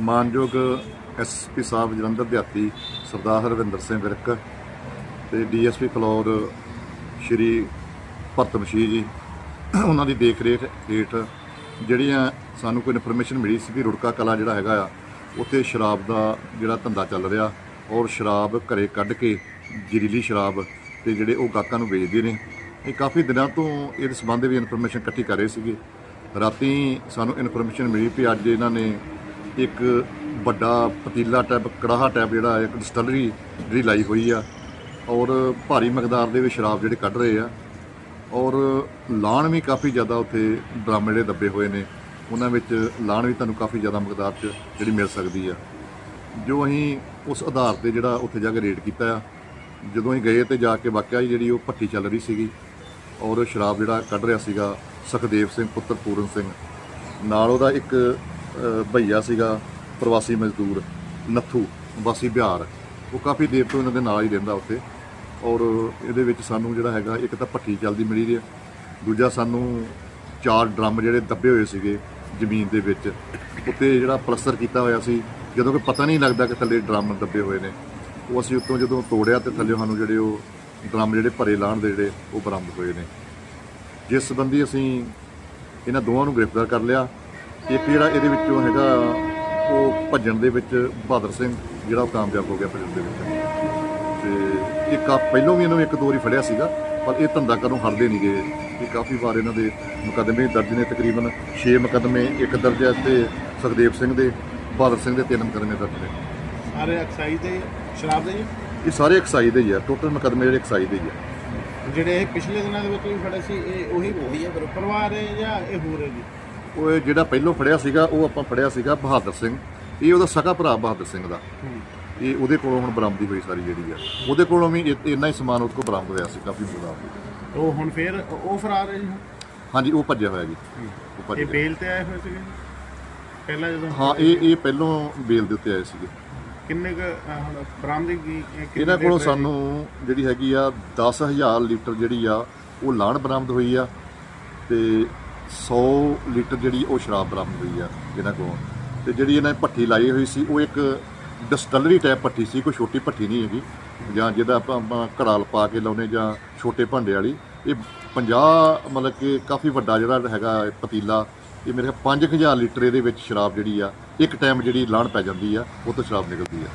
ਮਾਨਯੋਗ ਐਸਪੀ ਸਾਹਿਬ ਜਲੰਧਰ ਦਿਹਾਤੀ ਸਰਦਾਰ ਹਰਵਿੰਦਰ ਸਿੰਘ ਵਿਰਕ ਤੇ ਡੀਐਸਪੀ ਫਲੋਰ ਸ਼੍ਰੀ ਭਰਤ ਮਸੀਹ ਜੀ, ਉਹਨਾਂ ਦੀ ਦੇਖ ਰੇਖ ਹੇਠ ਜਿਹੜੀਆਂ ਸਾਨੂੰ ਕੋਈ ਇਨਫੋਰਮੇਸ਼ਨ ਮਿਲੀ ਸੀ ਕਿ ਰੁੜਕਾ ਕਲਾ ਜਿਹੜਾ ਹੈਗਾ ਆ, ਉੱਥੇ ਸ਼ਰਾਬ ਦਾ ਜਿਹੜਾ ਧੰਦਾ ਚੱਲ ਰਿਹਾ ਔਰ ਸ਼ਰਾਬ ਘਰੇ ਕੱਢ ਕੇ ਜ਼ਹਿਰੀਲੀ ਸ਼ਰਾਬ ਤੇ ਜਿਹੜੇ ਉਹ ਗਾਹਕਾਂ ਨੂੰ ਵੇਚਦੇ ਨੇ। ਇਹ ਕਾਫੀ ਦਿਨਾਂ ਤੋਂ ਇਹਦੇ ਸੰਬੰਧ ਵਿੱਚ ਇਨਫੋਰਮੇਸ਼ਨ ਇਕੱਠੀ ਕਰ ਰਹੇ ਸੀਗੇ। ਰਾਤੀ ਸਾਨੂੰ ਇਨਫੋਰਮੇਸ਼ਨ ਮਿਲੀ ਵੀ ਅੱਜ ਇਹਨਾਂ ਨੇ ਇੱਕ ਵੱਡਾ ਪਤੀਲਾ ਟੈਪ ਕੜਾਹਾ ਟੈਪ ਜਿਹੜਾ ਇੱਕ ਡਿਸਟਲਰੀ ਜਿਹੜੀ ਲਾਈ ਹੋਈ ਆ। ਔਰ ਭਾਰੀ ਮਕਦਾਰ ਦੇ ਵਿੱਚ ਸ਼ਰਾਬ ਜਿਹੜੇ ਕੱਢ ਰਹੇ ਆ। ਔਰ ਲਾਣ ਵੀ ਕਾਫੀ ਜ਼ਿਆਦਾ ਉੱਥੇ ਡਰਾਮੇ ਜਿਹੜੇ ਦੱਬੇ ਹੋਏ ਨੇ। ਉਹਨਾਂ ਵਿੱਚ ਲਾਣ ਵੀ ਤੁਹਾਨੂੰ ਕਾਫੀ ਜ਼ਿਆਦਾ ਮਕਦਾਰ 'ਚ ਜਿਹੜੀ ਮਿਲ ਸਕਦੀ ਆ। ਜੋ ਅਸੀਂ ਉਸ ਆਧਾਰ ਤੇ ਜਿਹੜਾ ਉੱਥੇ ਜਾ ਕੇ ਰੇਡ ਕੀਤਾ ਆ, ਜਦੋਂ ਅਸੀਂ ਗਏ ਤੇ ਜਾ ਕੇ ਵਾਕਿਆ ਹੀ ਜਿਹੜੀ ਉਹ ਭੱਠੀ ਚੱਲ ਰਹੀ ਸੀਗੀ। ਔਰ ਸ਼ਰਾਬ ਜਿਹੜਾ ਕੱਢ ਰਿਹਾ ਸੀਗਾ, ਸੁਖਦੇਵ ਸਿੰਘ, ਪੁੱਤਰ ਪੂਰਨ ਸਿੰਘ। ਨਾਲ ਉਹਦਾ ਇੱਕ ਭਈਆ ਸੀਗਾ, ਪ੍ਰਵਾਸੀ ਮਜ਼ਦੂਰ, ਨੱਥੂ, ਵਾਸੀ ਬਿਹਾਰ। ਉਹ ਕਾਫੀ ਦੇਰ ਤੋਂ ਇਹਨਾਂ ਦੇ ਨਾਲ ਹੀ ਰਹਿੰਦਾ ਉੱਥੇ। ਔਰ ਇਹਦੇ ਵਿੱਚ ਸਾਨੂੰ ਜਿਹੜਾ ਹੈਗਾ, ਇੱਕ ਤਾਂ ਭੱਠੀ ਚੱਲਦੀ ਮਿਲੀ ਰਹੀ ਹੈ ਦੂਜਾ ਸਾਨੂੰ ਚਾਰ ਡਰਮ ਜਿਹੜੇ ਦੱਬੇ ਹੋਏ ਸੀਗੇ ਜ਼ਮੀਨ ਦੇ ਵਿੱਚ, ਉੱਤੇ ਜਿਹੜਾ ਪਲਸਤਰ ਕੀਤਾ ਹੋਇਆ ਸੀ। ਜਦੋਂ ਕਿ ਪਤਾ ਨਹੀਂ ਲੱਗਦਾ ਕਿ ਥੱਲੇ ਡਰਮ ਦੱਬੇ ਹੋਏ ਨੇ। ਉਹ ਅਸੀਂ ਉੱਤੋਂ ਜਦੋਂ ਤੋੜਿਆ ਤੇ ਥੱਲੇ ਸਾਨੂੰ ਜਿਹੜੇ ਉਹ ਡਰਮ ਜਿਹੜੇ ਭਰੇ ਲਾਣ ਦੇ ਜਿਹੜੇ ਉਹ ਬਰਾਮਦ ਹੋਏ ਨੇ। ਜਿਸ ਸੰਬੰਧੀ ਅਸੀਂ ਇਹਨਾਂ ਦੋਵਾਂ ਨੂੰ ਗ੍ਰਿਫਤਾਰ ਕਰ ਲਿਆ। ਇੱਕ ਜਿਹੜਾ ਇਹਦੇ ਵਿੱਚੋਂ ਹੈਗਾ ਉਹ ਭੱਜਣ ਦੇ ਵਿੱਚ ਬਹਾਦਰ ਸਿੰਘ ਜਿਹੜਾ ਉਹ ਕਾਮਯਾਬ ਹੋ ਗਿਆ ਭੱਜਣ ਦੇ ਵਿੱਚ। ਤੇ ਇੱਕ ਆ ਪਹਿਲੋਂ ਵੀ ਇਹਨੂੰ ਇੱਕ ਦੋ ਵਾਰੀ ਫੜਿਆ ਸੀਗਾ ਪਰ ਇਹ ਧੰਦਾ ਕਰਨੋਂ ਹਟਦੇ ਨਹੀਂ ਗਏ। ਇਹ ਕਾਫੀ ਵਾਰ ਇਹਨਾਂ ਦੇ ਮੁਕੱਦਮੇ ਦਰਜ ਨੇ ਤਕਰੀਬਨ 6 ਮੁਕੱਦਮੇ ਇੱਕ ਦਰਜ ਹੈ ਤੇ ਸੁਖਦੇਵ ਸਿੰਘ ਦੇ ਬਹਾਦਰ ਸਿੰਘ ਦੇ ਤਿੰਨ ਮੁਕੱਦਮੇ ਦਰਜ ਨੇ। ਸਾਰੇ ਐਕਸਾਈਜ਼ ਦੇ ਸ਼ਰਾਬ ਦੇ ਜੀ ਇਹ ਸਾਰੇ ਐਕਸਾਈਜ਼ ਦੇ ਹੀ ਆ ਟੋਟਲ ਮੁਕੱਦਮੇ ਜਿਹੜੇ ਐਕਸਾਈਜ਼ ਦੇ ਹੀ ਆ। ਜਿਹੜੇ ਇਹ ਪਿਛਲੇ ਦਿਨਾਂ ਦੇ ਵਿੱਚ ਵੀ ਫੜੇ ਸੀ ਇਹ ਉਹੀ ਉਹੀ ਹੈ ਪਰਿਵਾਰ ਹੈ ਜਾਂ ਇਹ ਹੋਰ ਹੈ ਜੀ? ਉਹ ਇਹ ਜਿਹੜਾ ਪਹਿਲੋਂ ਫੜਿਆ ਸੀਗਾ ਉਹ ਆਪਾਂ ਫੜਿਆ ਸੀਗਾ ਬਹਾਦਰ ਸਿੰਘ। ਇਹ ਉਹਦਾ ਸਕਾ ਭਰਾ ਬਹਾਦਰ ਸਿੰਘ ਦਾ। ਇਹ ਉਹਦੇ ਕੋਲੋਂ ਹੁਣ ਬਰਾਮਦੀ ਹੋਈ ਸਾਰੀ ਜਿਹੜੀ ਆ। ਉਹਦੇ ਕੋਲੋਂ ਵੀ ਇ- ਇੰਨਾ ਹੀ ਸਮਾਨ ਉਹਦੇ ਕੋਲ ਬਰਾਮਦ ਹੋਇਆ ਸੀ ਕਾਫੀ ਬਰਾਮਦ ਉਹ ਹੁਣ ਫੇਰ ਉਹ ਫਰਾਰ ਹੈ ਜੀ ਹਾਂਜੀ ਉਹ ਭੱਜਿਆ ਹੋਇਆ ਜੀ। ਉਹ ਇਹ। ਬੇਲ ਤੇ ਆਏ ਹੋਏ ਸੀਗੇ? ਪਹਿਲਾਂ ਜਦੋਂ ਹਾਂ ਇਹ ਇਹ ਪਹਿਲੋਂ ਬੇਲ ਦੇ ਉੱਤੇ ਆਏ ਸੀਗੇ। ਕਿੰਨੇ ਕੁ ਅਹ, ਹੁਣ ਬਰਾਮਦਗੀ ਕੀ- ਕਿੰਨੇ ਇਹਨਾਂ ਕੋਲੋਂ ਸਾਨੂੰ ਜਿਹੜੀ ਹੈਗੀ ਆ 10000 ਲੀਟਰ ਜਿਹੜੀ ਆ ਉਹ ਲਾਣ ਬਰਾਮਦ ਹੋਈ ਆ। ਤੇ 100 ਲੀਟਰ ਜਿਹੜੀ ਉਹ ਸ਼ਰਾਬ ਬਰਾਮਦ ਹੋਈ ਆ ਇਹਨਾਂ ਕੋਲੋਂ। ਤੇ ਜਿਹੜੀ ਇਹਨਾਂ ਨੇ ਭੱਠੀ ਲਾਈ ਹੋਈ ਸੀ, ਉਹ ਇੱਕ ਡਿਸਟਲਰੀ ਟਾਈਪ ਭੱਠੀ ਸੀ, ਕੋਈ ਛੋਟੀ ਭੱਠੀ ਨਹੀਂ ਹੈਗੀ। ਜਾਂ ਜਿਹਦਾ ਆਪਾਂ ਆਪਾਂ ਘੜਾਲ ਪਾ ਕੇ ਲਾਉਨੇ ਜਾਂ ਛੋਟੇ ਭਾਂਡੇ ਵਾਲੀ। ਇਹ 50 ਮਤਲਬ ਕਿ ਕਾਫੀ ਵੱਡਾ ਜਿਹੜਾ ਹੈਗਾ ਪਤੀਲਾ, ਇਹ ਮੇਰੇ ਖਿਆਲ 5000 ਲੀਟਰ ਇਹਦੇ ਵਿੱਚ ਸ਼ਰਾਬ ਜਿਹੜੀ ਆ, ਇੱਕ ਟਾਈਮ ਜਿਹੜੀ ਲਾਣ ਪੈ ਜਾਂਦੀ ਆ, ਉਹ ਤੋਂ ਸ਼ਰਾਬ ਨਿਕਲਦੀ ਆ।